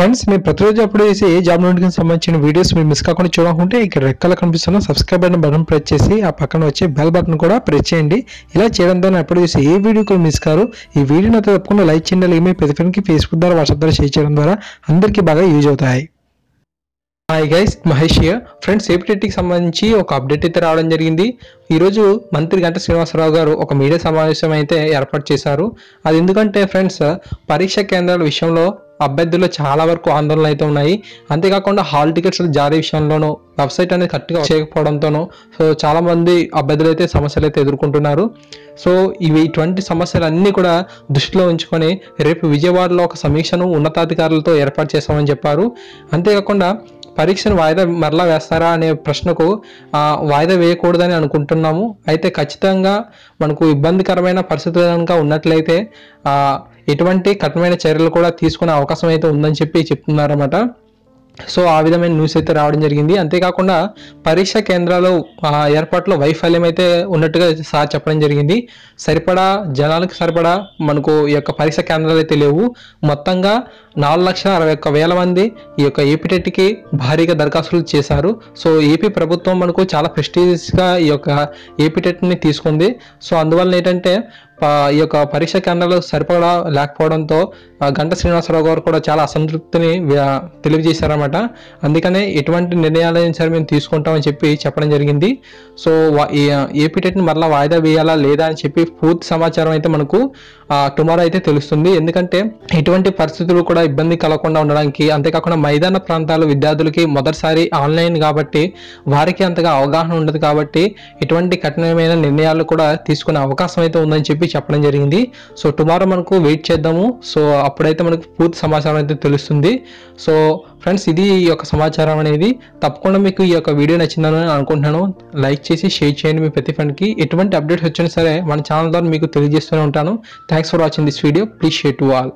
Friends మీరు ప్రతిరోజు అప్పుడు చేసి ఏ జాబ్ నోటికి సంబంధించిన వీడియోస్ మీరు మిస్ కాకుండా చూడకుంటే ఇక్కడ రెక్కల కనిపిస్తున్న సబ్స్క్రైబ్ బటన్ బటన్ ప్రెస్ చేసి ఆ పక్కన వచ్చే బెల్ బటన్ కూడా ప్రెస్ చేయండి. ఇలా చేయడం ద్వారా ఎప్పుడు చేసి ఏ వీడియో కూడా మిస్ కారు. ఈ వీడియోని అయితే తప్పకుండా లైక్ చేయండి. అలాగే మీ ప్రతి ఫ్రెండ్కి ఫేస్బుక్ ద్వారా వాట్సాప్ ద్వారా షేర్ చేయడం ద్వారా అందరికీ బాగా యూజ్ అవుతాయి. హాయ్ గైస్ మహేష్ ఫ్రెండ్స్ సేఫ్టీకి సంబంధించి ఒక అప్డేట్ అయితే రావడం జరిగింది. ఈరోజు మంత్రి గంట శ్రీనివాసరావు గారు ఒక మీడియా సమావేశం అయితే ఏర్పాటు చేశారు. అది ఎందుకంటే ఫ్రెండ్స్ పరీక్ష కేంద్రాల విషయంలో అభ్యర్థుల్లో చాలా వరకు ఆందోళనలు అయితే ఉన్నాయి. అంతేకాకుండా హాల్ టికెట్స్ జారీ విషయంలోనూ వెబ్సైట్ అనేది కరెక్ట్గా చేయకపోవడంతోనూ సో చాలామంది అభ్యర్థులు అయితే సమస్యలు అయితే ఎదుర్కొంటున్నారు. సో ఇవి ఇటువంటి సమస్యలన్నీ కూడా దృష్టిలో ఉంచుకొని రేపు విజయవాడలో ఒక సమీక్షను ఉన్నతాధికారులతో ఏర్పాటు చేస్తామని చెప్పారు. అంతేకాకుండా పరీక్షను వాయిదా మరలా వేస్తారా అనే ప్రశ్నకు వాయిదా వేయకూడదని అనుకుంటున్నాము. అయితే ఖచ్చితంగా మనకు ఇబ్బందికరమైన పరిస్థితులు కనుక ఉన్నట్లయితే ఎటువంటి కఠినమైన చర్యలు కూడా తీసుకునే అవకాశం అయితే ఉందని చెప్పి చెప్తున్నారన్నమాట. సో ఆ విధమైన న్యూస్ అయితే రావడం జరిగింది. అంతేకాకుండా పరీక్ష కేంద్రాలు ఆ, ఏర్పాట్లో వైఫల్యం అయితే ఉన్నట్టుగా సార్ చెప్పడం జరిగింది. సరిపడా జనాలకు సరిపడా మనకు ఈ యొక్క పరీక్ష కేంద్రాలు అయితే లేవు. మొత్తంగా నాలుగు లక్షల అరవై ఒక్క వేల మంది ఈ యొక్క ఏపీటెట్కి భారీగా దరఖాస్తులు చేశారు. సో ఏపీ ప్రభుత్వం మనకు చాలా ప్రెస్టీజియస్గా ఈ యొక్క ఏపీటెట్ని తీసుకుంది. సో అందువల్ల ఏంటంటే ఈ యొక్క పరీక్ష కేంద్రాలు సరిపడా లేకపోవడంతో గంట శ్రీనివాసరావు గారు కూడా చాలా అసంతృప్తిని తెలియజేశారన్నమాట. అందుకనే ఎటువంటి నిర్ణయాలైనా సరే మేము తీసుకుంటామని చెప్పి చెప్పడం జరిగింది. సో ఈ ఏపీటెట్ని మరలా వాయిదా వేయాలా లేదా అని చెప్పి పూర్తి సమాచారం అయితే మనకు టుమారో అయితే తెలుస్తుంది. ఎందుకంటే ఎటువంటి పరిస్థితులు కూడా ఇబ్బంది కలగకుండా ఉండడానికి అంతేకాకుండా మైదాన ప్రాంతాల విద్యార్థులకి మొదటిసారి ఆన్లైన్ కాబట్టి వారికి అంతగా అవగాహన ఉండదు కాబట్టి ఎటువంటి కఠినమైన నిర్ణయాలు కూడా తీసుకునే అవకాశం అయితే ఉందని చెప్పి చెప్పడం జరిగింది. సో టుమారో మనకు వెయిట్ చేద్దాము. సో అప్పుడైతే మనకు పూర్తి సమాచారం అయితే తెలుస్తుంది. సో ఫ్రెండ్స్ ఇది ఈ యొక్క సమాచారం అనేది. తప్పకుండా మీకు ఈ యొక్క వీడియో నచ్చిందని అనుకుంటున్నాను. లైక్ చేసి షేర్ చేయండి మీ ప్రతి ఫ్రెండ్కి. ఎటువంటి అప్డేట్స్ వచ్చినా సరే మన ఛానల్ ద్వారా మీకు తెలియజేస్తూనే ఉంటాను. Thanks for watching this video. Please share to all.